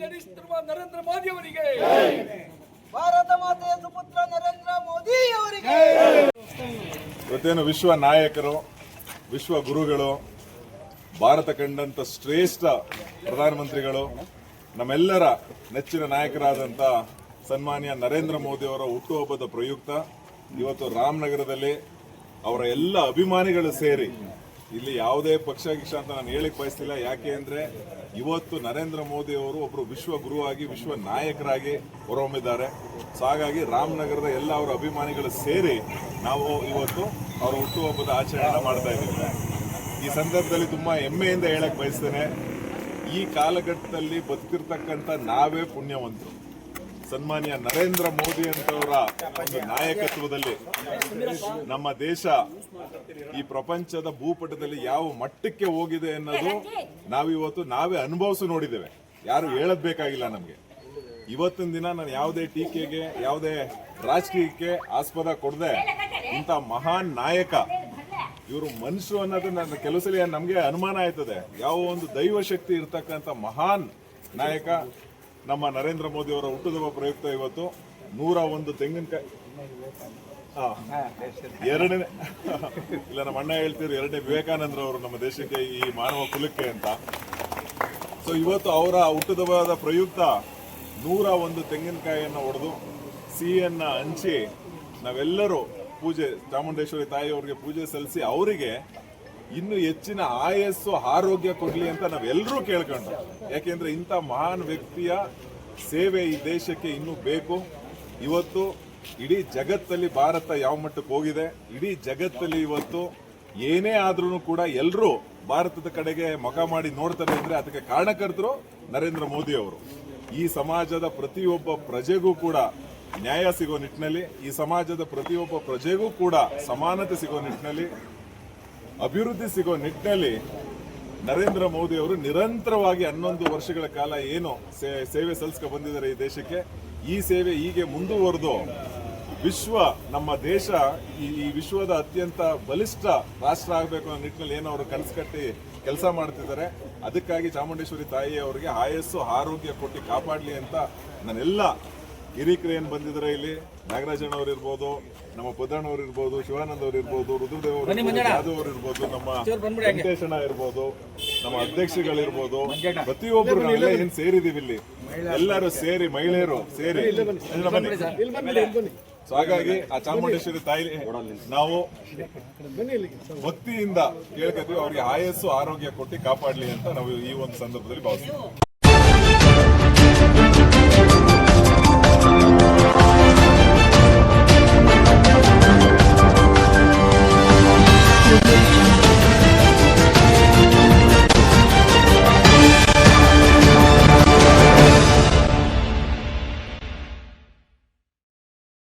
ನಡೆಸುತ್ತಿರುವ ನರೇಂದ್ರ ಮೋದಿ ಅವರಿಗೆ ಭಾರತ ಮಾತೆಯ ಸುಪುತ್ರ ನರೇಂದ್ರ ಮೋದಿ ಅವರಿಗೆ ಇವತ್ತೇನು ವಿಶ್ವ ನಾಯಕರು ವಿಶ್ವ ಗುರುಗಳು ಭಾರತ ಕಂಡಂತ ಶ್ರೇಷ್ಠ ಪ್ರಧಾನಮಂತ್ರಿಗಳು ನಮ್ಮೆಲ್ಲರ ನೆಚ್ಚಿನ ನಾಯಕರಾದಂಥ ಸನ್ಮಾನ್ಯ ನರೇಂದ್ರ ಮೋದಿ ಅವರ ಹುಟ್ಟುಹಬ್ಬದ ಪ್ರಯುಕ್ತ ಇವತ್ತು ರಾಮನಗರದಲ್ಲಿ ಅವರ ಎಲ್ಲ ಅಭಿಮಾನಿಗಳು ಸೇರಿ ಇಲ್ಲಿ ಯಾವುದೇ ಪಕ್ಷ ಗಿಕ್ಷ ಅಂತ ನಾನು ಹೇಳಿಕ್ ಬಯಸ್ತಿಲ್ಲ. ಯಾಕೆ ಅಂದ್ರೆ ಇವತ್ತು ನರೇಂದ್ರ ಮೋದಿ ಅವರು ಒಬ್ಬರು ವಿಶ್ವ ಗುರುವಾಗಿ, ವಿಶ್ವ ನಾಯಕರಾಗಿ ಹೊರಹೊಮ್ಮಿದ್ದಾರೆ. ಸೊ ಹಾಗಾಗಿ ರಾಮನಗರದ ಎಲ್ಲ ಅವರ ಅಭಿಮಾನಿಗಳು ಸೇರಿ ನಾವು ಇವತ್ತು ಅವರ ಹುಟ್ಟುಹಬ್ಬದ ಆಚರಣೆ ಮಾಡ್ತಾ ಇದ್ದೀವಿ. ಈ ಸಂದರ್ಭದಲ್ಲಿ ತುಂಬಾ ಹೆಮ್ಮೆಯಿಂದ ಹೇಳಕ್ ಬಯಸ್ತೇನೆ. ಈ ಕಾಲಘಟ್ಟದಲ್ಲಿ ಬದುಕಿರ್ತಕ್ಕಂಥ ನಾವೇ ಪುಣ್ಯವಂತರು. ಸನ್ಮಾನ್ಯ ನರೇಂದ್ರ ಮೋದಿ ಅಂತವರ ಒಂದು ನಾಯಕತ್ವದಲ್ಲಿ ನಮ್ಮ ದೇಶ ಈ ಪ್ರಪಂಚದ ಭೂಪಟದಲ್ಲಿ ಯಾವ ಮಟ್ಟಕ್ಕೆ ಹೋಗಿದೆ ಅನ್ನೋದು ನಾವಿವತ್ತು ನಾವೇ ಅನುಭವಿಸಿ ನೋಡಿದ್ದೇವೆ. ಯಾರು ಹೇಳದ್ ಬೇಕಾಗಿಲ್ಲ ನಮ್ಗೆ. ಇವತ್ತಿನ ದಿನ ನಾನು ಯಾವುದೇ ಟೀಕೆಗೆ, ಯಾವುದೇ ರಾಜಕೀಯಕ್ಕೆ ಆಸ್ಪದ ಕೊಡದೆ ಇಂಥ ಮಹಾನ್ ನಾಯಕ, ಇವರು ಮನುಷ್ಯ ಅನ್ನೋದು ನನ್ನ ಕೆಲಸಲಿ ಸಲ ನಮಗೆ ಅನುಮಾನ ಆಯ್ತದೆ. ಯಾವ ಒಂದು ದೈವ ಶಕ್ತಿ ಇರ್ತಕ್ಕಂಥ ಮಹಾನ್ ನಾಯಕ ನಮ್ಮ ನರೇಂದ್ರ ಮೋದಿ ಅವರ ಹುಟ್ಟುಹಬ್ಬ ಪ್ರಯುಕ್ತ ಇವತ್ತು ನೂರ ಒಂದು ತೆಂಗಿನಕಾಯಿ. ಎರಡನೇ, ಇಲ್ಲ, ನಮ್ಮ ಅಣ್ಣ ಹೇಳ್ತಿದ್ರು, ಎರಡನೇ ವಿವೇಕಾನಂದ್ರ ಅವರು ನಮ್ಮ ದೇಶಕ್ಕೆ ಈ ಮಾನವ ಕುಲಕ್ಕೆ ಅಂತ ಸೊ ಇವತ್ತು ಅವರ ಹುಟ್ಟುಹಬ್ಬದ ಪ್ರಯುಕ್ತ ನೂರ ಒಂದು ತೆಂಗಿನಕಾಯಿಯನ್ನು ಹೊಡೆದು ಸಿಹಿಯನ್ನ ಹಂಚಿ ನಾವೆಲ್ಲರೂ ಪೂಜೆ, ಚಾಮುಂಡೇಶ್ವರಿ ತಾಯಿಯವರಿಗೆ ಪೂಜೆ ಸಲ್ಲಿಸಿ ಅವರಿಗೆ ಇನ್ನು ಹೆಚ್ಚಿನ ಆಯಸ್ಸು, ಆರೋಗ್ಯ ಕೊಡ್ಲಿ ಅಂತ ನಾವೆಲ್ಲರೂ ಕೇಳ್ಕೊಂಡು, ಯಾಕೆಂದ್ರೆ ಇಂಥ ಮಹಾನ್ ವ್ಯಕ್ತಿಯ ಸೇವೆ ಈ ದೇಶಕ್ಕೆ ಇನ್ನೂ ಬೇಕು. ಇವತ್ತು ಇಡೀ ಜಗತ್ತಲ್ಲಿ ಭಾರತ ಯಾವ ಮಟ್ಟಕ್ಕೆ ಹೋಗಿದೆ, ಇಡೀ ಜಗತ್ತಲ್ಲಿ ಇವತ್ತು ಏನೇ ಆದ್ರೂ ಕೂಡ ಎಲ್ಲರೂ ಭಾರತದ ಕಡೆಗೆ ಮುಖ ಮಾಡಿ ನೋಡ್ತಾರೆ ಅಂದ್ರೆ ಅದಕ್ಕೆ ಕಾರಣಕರ್ತರು ನರೇಂದ್ರ ಮೋದಿ ಅವರು. ಈ ಸಮಾಜದ ಪ್ರತಿಯೊಬ್ಬ ಪ್ರಜೆಗೂ ಕೂಡ ನ್ಯಾಯ ಸಿಗೋ ನಿಟ್ಟಿನಲ್ಲಿ, ಈ ಸಮಾಜದ ಪ್ರತಿಯೊಬ್ಬ ಪ್ರಜೆಗೂ ಕೂಡ ಸಮಾನತೆ ಸಿಗೋ ನಿಟ್ಟಿನಲ್ಲಿ ಅಭಿವೃದ್ಧಿ ಸಿಗೋ ನಿಟ್ಟಿನಲ್ಲಿ ನರೇಂದ್ರ ಮೋದಿ ಅವರು ನಿರಂತರವಾಗಿ ಹನ್ನೊಂದು ವರ್ಷಗಳ ಕಾಲ ಏನು ಸೇವೆ ಸಲ್ಲಿಸ್ಕೊ ಬಂದಿದ್ದಾರೆ ಈ ದೇಶಕ್ಕೆ. ಈ ಸೇವೆ ಹೀಗೆ ಮುಂದುವರೆದು ವಿಶ್ವ, ನಮ್ಮ ದೇಶ ಈ ಈ ವಿಶ್ವದ ಅತ್ಯಂತ ಬಲಿಷ್ಠ ರಾಷ್ಟ್ರ ಆಗಬೇಕು ಅನ್ನೋ ನಿಟ್ಟಿನಲ್ಲಿ ಏನು ಅವರು ಕನಸು ಕಟ್ಟಿ ಕೆಲಸ ಮಾಡ್ತಿದ್ದಾರೆ. ಅದಕ್ಕಾಗಿ ಚಾಮುಂಡೇಶ್ವರಿ ತಾಯಿ ಅವರಿಗೆ ಆಯಸ್ಸು, ಆರೋಗ್ಯ ಕೊಟ್ಟು ಕಾಪಾಡಲಿ ಅಂತ ನಾನೆಲ್ಲ ಹಿರಿಕರು ಏನು ಬಂದಿದ್ದಾರೆ ಇಲ್ಲಿ? ನಾಗರಾಜಣ್ಣ ಅವ್ರು ಇರ್ಬೋದು ನಮ್ಮ ಪುದ್ದಣ್ಣ ಅವ್ರು ಇರ್ಬೋದು ಶಿವಾನಂದ್ ಅವ್ರು ಇರ್ಬೋದು ರುದ್ರದೇವ್ ಅವರು ಇರ್ಬೋದು, ಯಾದವ್ ಅವ್ರು ಇರ್ಬೋದು ನಮ್ಮ ವೆಂಕಟೇಶಣ್ಣ ಇರ್ಬೋದು ನಮ್ಮ ಅಧ್ಯಕ್ಷಗಳಿರ್ಬೋದು ಪ್ರತಿಯೊಬ್ಬರು ನಾವೆಲ್ಲ ಏನ್ ಸೇರಿದೀವಿ ಇಲ್ಲಿ? ಎಲ್ಲರೂ ಸೇರಿ ಮಹಿಳೆಯರು ಸೇರಿ. ಎಲ್ಲ. ಸೊ ಹಾಗಾಗಿ ಆ ಚಾಮುಂಡೇಶ್ವರಿ ತಾಯಿ ನಾವು ಭಕ್ತಿಯಿಂದ ಕೇಳ್ಕೊತೀವಿ ಅವ್ರಿಗೆ ಆಯಸ್ಸು ಆರೋಗ್ಯ ಕೊಟ್ಟು ಕಾಪಾಡ್ಲಿ ಅಂತ ನಾವು ಈ ಒಂದು ಸಂದರ್ಭದಲ್ಲಿ ಭಾವಿಸ್ತೀವಿ.